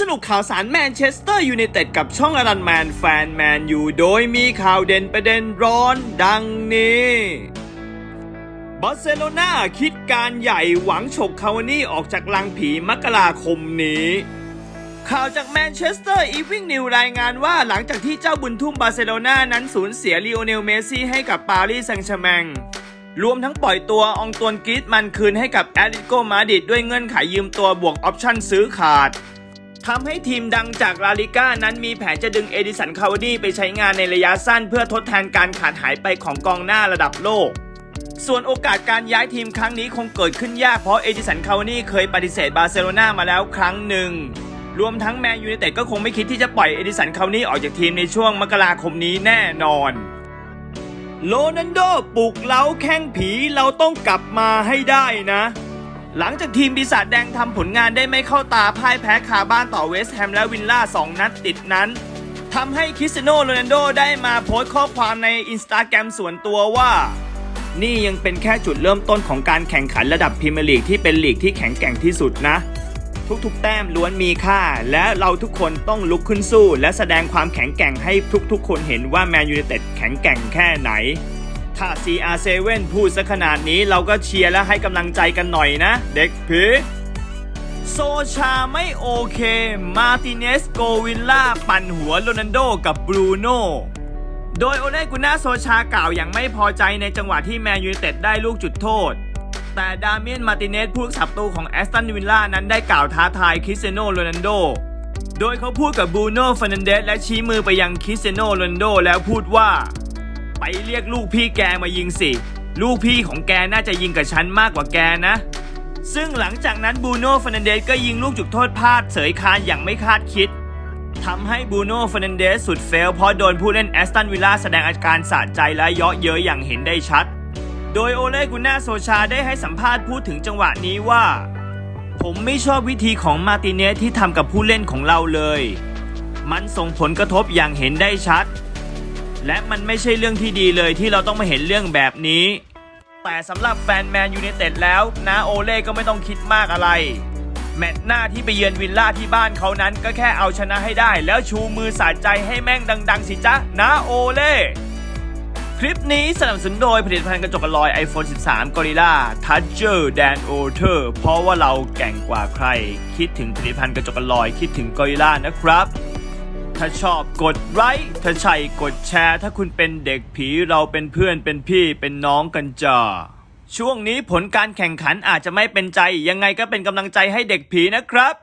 สรุปข่าวสารแมนเชสเตอร์ยูไนเต็ดกับช่องอรันแมนแฟนแมนยูโดยมีข่าวเด่นประเด็นร้อนดังนี้บาร์เซโลนาคิดการใหญ่หวังฉกคาวานี่ออกจากลังผีมกราคมนี้ข่าวจากแมนเชสเตอร์อีวิงนิวรายงานว่าหลังจากที่เจ้าบุญทุ่มบาร์เซโลนานั้นสูญเสียลีโอเนลเมสซี่ให้กับปารีสแซงต์แชร์แมงรวมทั้งปล่อยตัวอองตวนกรีดมันคืนให้กับแอตเลติโกมาดริดด้วยเงื่อนไขยืมตัวบวกออปชั่นซื้อขาด ทำให้ทีมดังจากลาลิก้านั้นมีแผนจะดึงเอดิสันคาวานีไปใช้งานในระยะสั้น เพื่อทดแทนการขาดหายไปของกองหน้าระดับโลก ส่วนโอกาสการย้ายทีมครั้งนี้คงเกิดขึ้นยากเพราะเอดิสันคาวานี่เคยปฏิเสธบาร์เซโลนามาแล้วครั้งหนึ่ง รวมทั้งแมนยูไนเต็ดก็คงไม่คิดที่จะปล่อยเอดิสันคาวานี่ออกจากทีมในช่วงมกราคมนี้แน่นอนโรนันโดปลุกเล้าแข้งผีเราต้องกลับมาให้ได้นะ หลังจากทีมปีศาจแดงทำผลงานได้ไม่เข้าตาพ่ายแพ้คาบ้านต่อเวสต์แฮมและวินล่า 2 นัดติดนั้นทำให้คริสเตียโนโรนัลโดได้มาโพสต์ข้อความในอินสตาแกรมส่วนตัวว่า นี่ยังเป็นแค่จุดเริ่มต้นของการแข่งขันระดับพรีเมียร์ลีกที่เป็นลีกที่แข็งแกร่งที่สุดนะ ทุกๆ แต้มล้วนมีค่า และเราทุกคนต้องลุกขึ้นสู้ และแสดงความแข็งแกร่งให้ทุกๆ คนเห็นว่าแมนยูไนเต็ดแข็งแกร่งแค่ไหน ถ้า CR7 พูดซะขนาดนี้เราก็เชียร์และให้กำลังใจกันหน่อยนะ เด็กผีโซชาไม่โอเค มาติเนสโกวินล่าปั่นหัวโรนันโดกับบรูโน่โดยโอเลกุน่าโซชากล่าวอย่างไม่พอใจในจังหวะที่แมนยูเต็ดได้ลูกจุดโทษ แต่ดาเมียนมาติเนสผู้รักษาประตูของแอสตันวิลล่านั้นได้กล่าวท้าทายคริสเตโนโรนันโด โดยเขาพูดกับบรูโน่ฟันเดสและชี้มือไปยังคริสเตโนโรนันโดแล้วพูดว่า ไปเรียกลูกพี่แกมายิงสิ ลูกพี่ของแกน่าจะยิงกับฉันมากกว่าแกนะ ซึ่งหลังจากนั้นบูโน่ฟนันเดสก็ยิงลูกจุดโทษพลาดเสยคานอย่างไม่คาดคิดทำให้บูโน่ฟนันเดสสุดเฟลเพราะโดนผู้เล่นแอสตันวิลล่าแสดงอาการสะใจและเยาะเย้ยอย่างเห็นได้ชัด โดยโอเลกุน่าโซชาได้ให้สัมภาษณ์พูดถึงจังหวะนี้ว่า ผมไม่ชอบวิธีของมาติเนสที่ทำกับผู้เล่นของเราเลย มันส่งผลกระทบอย่างเห็นได้ชัด และมันไม่ใช่เรื่องที่ดีเลยที่เราต้องมาเห็นเรื่องแบบนี้ แต่สำหรับแฟนแมนยูไนเต็ดแล้วนาโอเล่ก็ไม่ต้องคิดมากอะไร แมตช์หน้าที่ไปเยือนวิลล่าที่บ้านเขานั้นก็แค่เอาชนะให้ได้ แล้วชูมือสาดใจให้แม่งดัง ๆ สิจ๊ะนาโอเล่คลิปนี้สนับสนุนโดยผลิตภัณฑ์กระจกกันรอย iPhone 13 Gorilla Toucher Dan o t e r เพราะว่าเราแก่งกว่าใคร คิดถึงผลิตภัณฑ์กระจกกันรอยคิดถึง Gorilla นะครับ ถ้าชอบกดไลค์ถ้าใช่กดแชร์ ถ้าคุณเป็นเด็กผีเราเป็นเพื่อนเป็นพี่เป็นน้องกันจ้าช่วงนี้ผลการแข่งขันอาจจะไม่เป็นใจ ยังไงก็เป็นกำลังใจให้เด็กผีนะครับ